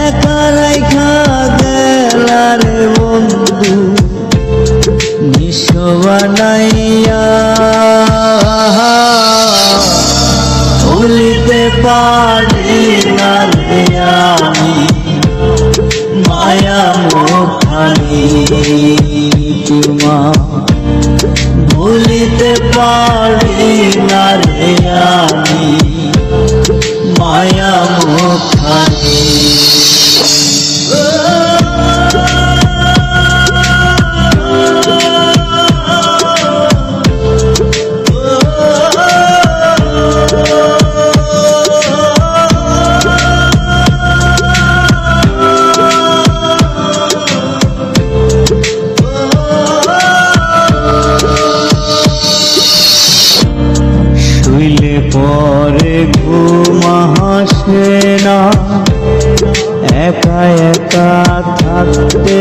একা রাইখা গেলা রে বন্ধু নিশবানাইয়া ভুলিতে পারি না রে আমি মায়া তোমা ভুলিতে পারি না রে একা একা থাকতে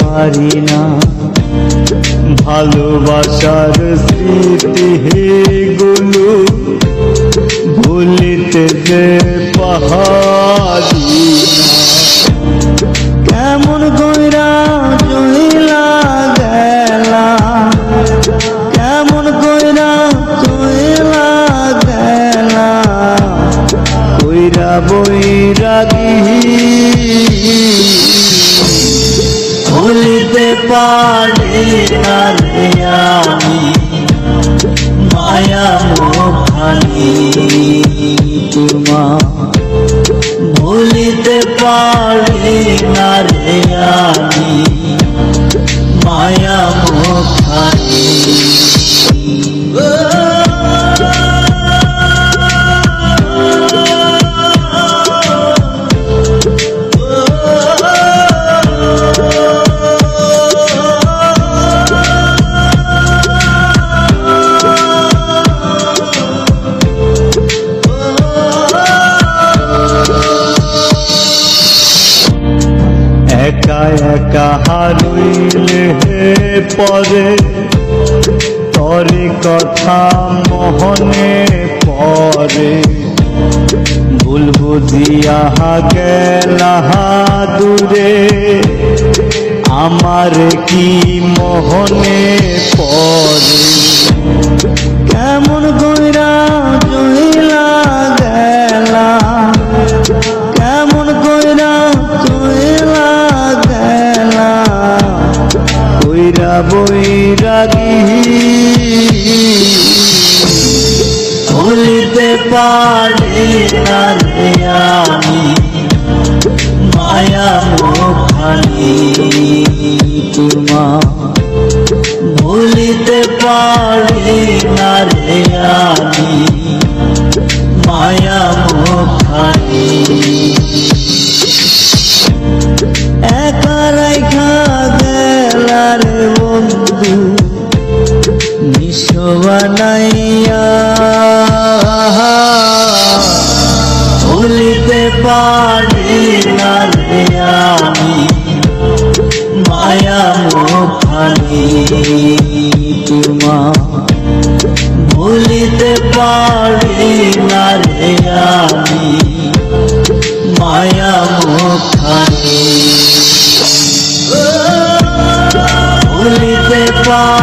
পারি না। ভালোবাসার স্মৃতি বইরাগি ভুলিতে পারি না আমি মায়া মুখানি তোমা। ভুলিতে পারি একা হারুইলে পরে, তরি কথা মোহনে পরে। ভুল বুঝিয়া গেলাহা দূরে আমার কি মোহনে পরে? বইরাগি ভুলিতে পারি আমি মায়া মুখানি তোমা ভুলিতে পারি আমি মায়া মুখানি বানাইয়া। ভুলিতে পারি না আমি, মায়া মুখানি তোমার ভুলিতে পারি না রে আমি, মায়া মুখানি ভুলিতে পারি